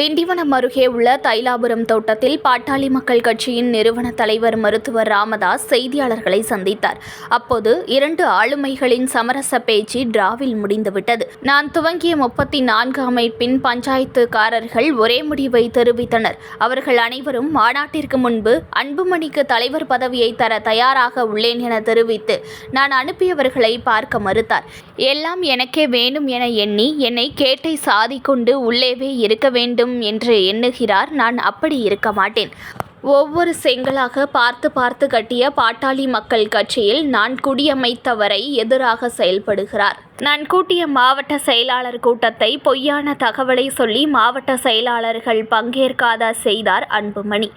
திண்டிவனம் அருகே உள்ள தைலாபுரம் தோட்டத்தில் பாட்டாளி மக்கள் கட்சியின் நிறுவன தலைவர் மருத்துவர் ராமதாஸ் செய்தியாளர்களை சந்தித்தார். அப்போது இரண்டு ஆளுமைகளின் சமரச பேச்சு டிராவில் முடிந்துவிட்டது. நான் துவங்கிய முப்பத்தி நான்கு அமைப்பின் பஞ்சாயத்துக்காரர்கள் ஒரே முடிவை தெரிவித்தனர். அவர்கள் அனைவரும் மாநாட்டிற்கு முன்பு அன்புமணிக்கு தலைவர் பதவியை தர தயாராக உள்ளேன் என தெரிவித்து நான் அனுப்பியவர்களை பார்க்க மறுத்தார். எல்லாம் எனக்கே வேணும் என எண்ணி என்னை கேட்டை சாதி கொண்டு உள்ளேவே இருக்க வேண்டும் என்று எண்ணுகிறார். நான் அப்படி இருக்க மாட்டேன். ஒவ்வொரு செங்கலாக பார்த்து பார்த்து கட்டிய பாட்டாளி மக்கள் கட்சியில் நான் குடியமைத்தவரை எதிராக செயல்படுகிறார். நான் கூட்டிய மாவட்ட செயலாளர் கூட்டத்தை பொய்யான தகவலை சொல்லி மாவட்ட செயலாளர்கள் பங்கேற்காத செய்தார் அன்புமணி.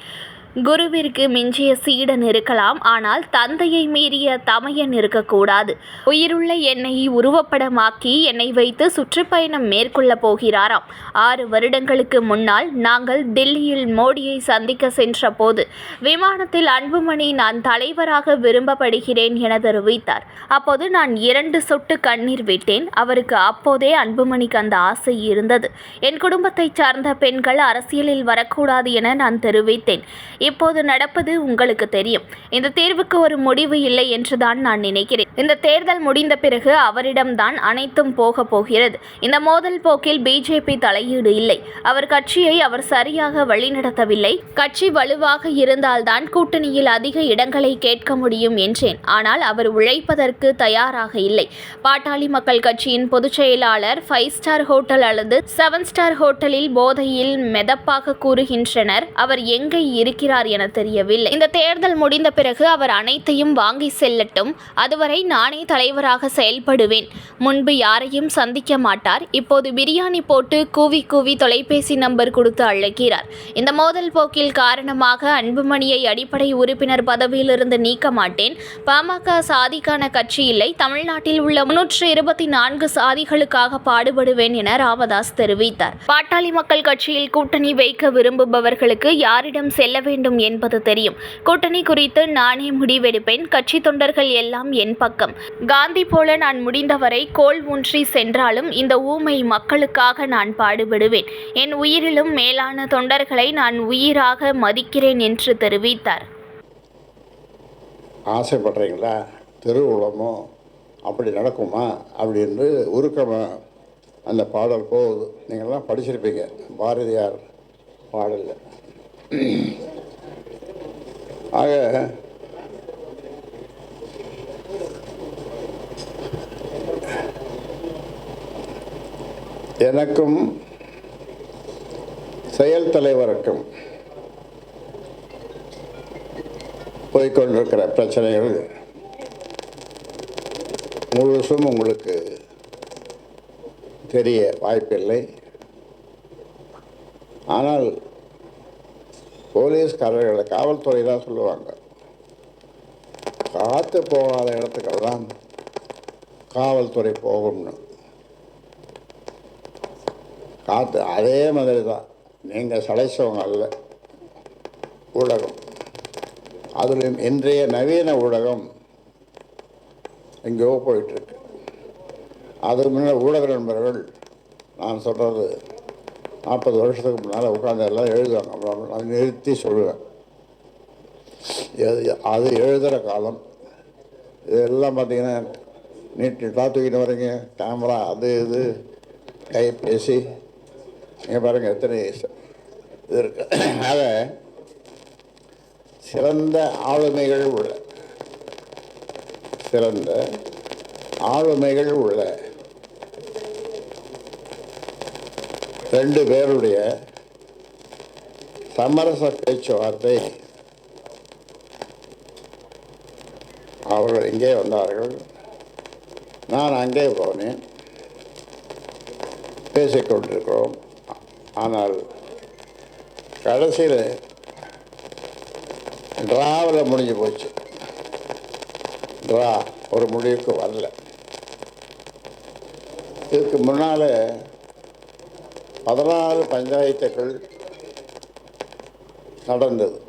குருவிற்கு மிஞ்சிய சீடன் இருக்கலாம் ஆனால் தந்தையை மீறிய தமையன் இருக்கக்கூடாது. உயிருள்ள என்னை உருவப்படமாக்கி என்னை வைத்து சுற்றுப்பயணம் மேற்கொள்ளப் போகிறாராம். ஆறு வருடங்களுக்கு முன்னால் நாங்கள் தில்லியில் மோடியை சந்திக்க சென்றபோது விமானத்தில் அன்புமணி நான் தலைவராக விரும்பப்படுகிறேன் என தெரிவித்தார். அப்போது நான் இரண்டு சொட்டு கண்ணீர் விட்டேன். அவருக்கு அப்போதே அன்புமணிக்கு அந்த ஆசை இருந்தது. என் குடும்பத்தைச் சார்ந்த பெண்கள் அரசியலில் வரக்கூடாது என நான் தெரிவித்தேன். இப்போது நடப்பது உங்களுக்கு தெரியும். இந்த தேர்வுக்கு ஒரு முடிவு இல்லை என்றுதான் நான் நினைக்கிறேன். இந்த தேர்தல் முடிந்த பிறகு அவரிடம்தான் அனைத்தும் போக போகிறது. இந்த மோதல் போக்கில் பிஜேபி தலையீடு இல்லை. அவர் கட்சியை அவர் சரியாக வழிநடத்தவில்லை. கட்சி வலுவாக இருந்தால்தான் கூட்டணியில் அதிக இடங்களை கேட்க முடியும் என்றேன். ஆனால் அவர் உழைப்பதற்கு தயாராக இல்லை. பாட்டாளி மக்கள் கட்சியின் பொதுச் செயலாளர் ஃபைவ் ஸ்டார் ஹோட்டல் அல்லது செவன் ஸ்டார் ஹோட்டலில் போதையில் மெதப்பாக கூறுகின்றனர். அவர் எங்கே இருக்கிறார் என தெரியவில்லை. இந்த தேர்தல் முடிந்த பிறகு அவர் அனைத்தையும் வாங்கி செல்லட்டும். அதுவரை நானே தலைவராக செயல்படுவேன். முன்பு யாரையும் சந்திக்க மாட்டார். இப்போது பிரியாணி போட்டு கூவி கூவி தொலைபேசி நம்பர் கொடுத்து அழைக்கிறார். இந்த மோதல் போக்கில் காரணமாக அன்புமணியை அடிப்படை உறுப்பினர் பதவியிலிருந்து நீக்க மாட்டேன். பாமக சாதிக்கான கட்சி இல்லை. தமிழ்நாட்டில் உள்ள முன்னூற்று இருபத்தி நான்கு சாதிகளுக்காக பாடுபடுவேன் என ராமதாஸ் தெரிவித்தார். பாட்டாளி மக்கள் கட்சியில் கூட்டணி வைக்க விரும்புபவர்களுக்கு யாரிடம் செல்ல வேண்டும் என்பது தெரியும். கூட்டணி குறித்து நானே முடிவெடுப்பேன். கட்சி தொண்டர்கள் எல்லாம் என் பக்கம். காந்தி போல நான் முடிந்தவரை கோல் ஊன்றி சென்றாலும் இந்த ஊமை மக்களுக்காக நான் பாடுபடுவேன். என் உயிரிலும் மேலான தொண்டர்களை நான் உயிராக மதிக்கிறேன் என்று தெரிவித்தார். ஆசைப்படுறீங்களா? திருவுளமோ அப்படி நடக்குமா? அப்படின்னு உருக்கமாக அந்த பாடல் போகுது. நீங்கள்லாம் படிச்சிருப்பீங்க. பாரதியார் பாடலில். ஆக எனக்கும் செயல் தலைவருக்கும் போய்கொண்டிருக்கிற பிரச்சனைகள் முழுசும் உங்களுக்கு தெரிய வாய்ப்பில்லை. ஆனால் போலீஸ்காரர்களை காவல்துறை தான் சொல்லுவாங்க. காற்று போகாத இடத்துக்கெல்லாம் காவல்துறை போகும்னு. காற்று அதே மாதிரி தான். நீங்கள் சளைச்சவங்க அல்ல. ஊடகம். அதிலும் இன்றைய நவீன ஊடகம் எங்கேயோ போயிட்டுருக்கு அதுக்கு முன்னால் ஊடக நண்பர்கள் நான் சொல்கிறது நாற்பது வருஷத்துக்கு முன்னால் உட்காந்து எல்லாம் எழுதுவாங்க அப்புறம் நிறுத்தி சொல்லுவேன். அது எழுதுகிற காலம். இதெல்லாம் பார்த்தீங்கன்னா நீட்டாக தூக்கிட்டு வரீங்க கேமரா அது இது கைபேசி. நீங்கள் பாருங்கள் எத்தனை இது இருக்கு. ஆக சிறந்த ஆளுமைகள் உள்ள சிறந்த ஆளுமைகள் உள்ள ரெண்டு பேருடைய சமரச பேச்சுவார்த்தை. அவர்கள் இங்கே வந்தார்கள். நான் அங்கே போனேன். பேசிக்கொண்டிருக்கிறோம் ஆனால் கடைசியில் டிராவில் முடிஞ்சு போச்சு. ட்ரா ஒரு முடிவுக்கு வரல. இதுக்கு முன்னால் பதினாலு பஞ்சாயத்துகள் நடந்தது.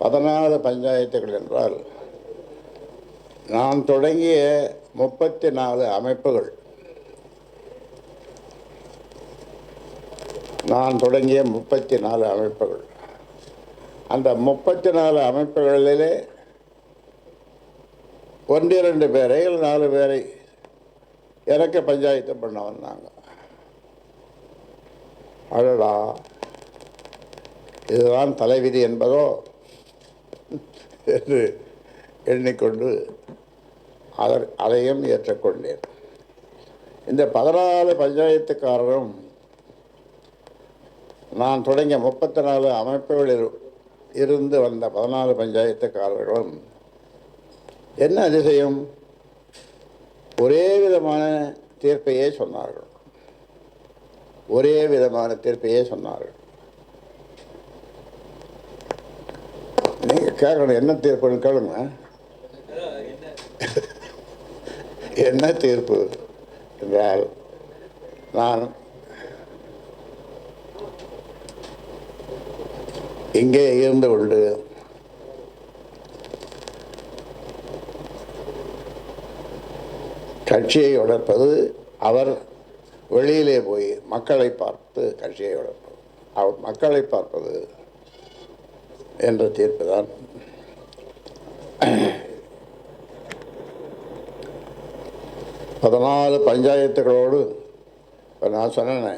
பதினாலு பஞ்சாயத்துகள் என்றால் நான் தொடங்கிய முப்பத்தி நாலு அமைப்புகள். நான் தொடங்கிய முப்பத்தி நாலு அமைப்புகள். அந்த முப்பத்தி நாலு அமைப்புகளிலே ஒன்றிரண்டு பேரை இல்லை நாலு பேரை இறக்க பஞ்சாயத்து பண்ண வந்தாங்க. அழடா இதுதான் தலைவிதி என்பதோ? என்று எண்ணிக்கொண்டு அதர் அதையும் ஏற்றுக்கொண்டேன். இந்த பதினாலு பஞ்சாயத்துக்காரரும் நான் தொடங்கிய முப்பத்தி நாலு அமைப்புகளில் இருந்து வந்த பதினாலு பஞ்சாயத்துக்காரர்களும் என்ன அதிசயம்? ஒரே விதமான தீர்ப்பையே சொன்னார்கள். ஒரே விதமான தீர்ப்பையே சொன்னார்கள். நீங்கள் கேட்கணும் என்ன தீர்ப்புன்னு கேளுங்க. என்ன தீர்ப்பு என்றால் நான் இங்கே இருந்து கொண்டு கட்சியை வளர்ப்பது அவர் வெளியிலே போய் மக்களை பார்த்து கட்சியை வளர்ப்பது அவர் மக்களை பார்ப்பது என்ற தீர்ப்பு தான் பதினாலு பஞ்சாயத்துகளோடு இப்போ நான் சொன்னேனே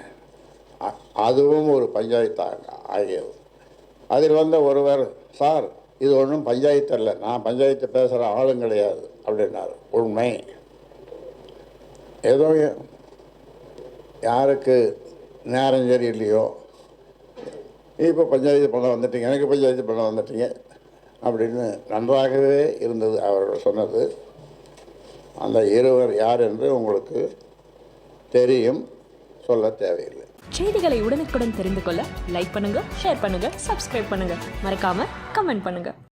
அ- அதுவும் ஒரு பஞ்சாயத்தாக ஆகியது. அதில் வந்த ஒருவர் சார் இது ஒன்றும் பஞ்சாயத்து அல்ல நான் பஞ்சாயத்து பேசுகிற ஆளும் கிடையாது அப்படின்னாரு. உண்மை. ஏதோ யாருக்கு நேரம் சரியில்லையோ இப்போ பஞ்சாயத்து பண்ண வந்துட்டீங்க எனக்கு பஞ்சாயத்து பண்ண வந்துட்டீங்க அப்படின்னு நன்றாகவே இருந்தது அவர்கள் சொன்னது. அந்த இருவர் யார் என்று உங்களுக்கு தெரியும் சொல்ல தேவையில்லை. செய்திகளை உடனுக்குடன் தெரிந்து கொள்ள லைக் பண்ணுங்க ஷேர் பண்ணுங்க சப்ஸ்கிரைப் பண்ணுங்க. மறக்காம கமெண்ட் பண்ணுங்க.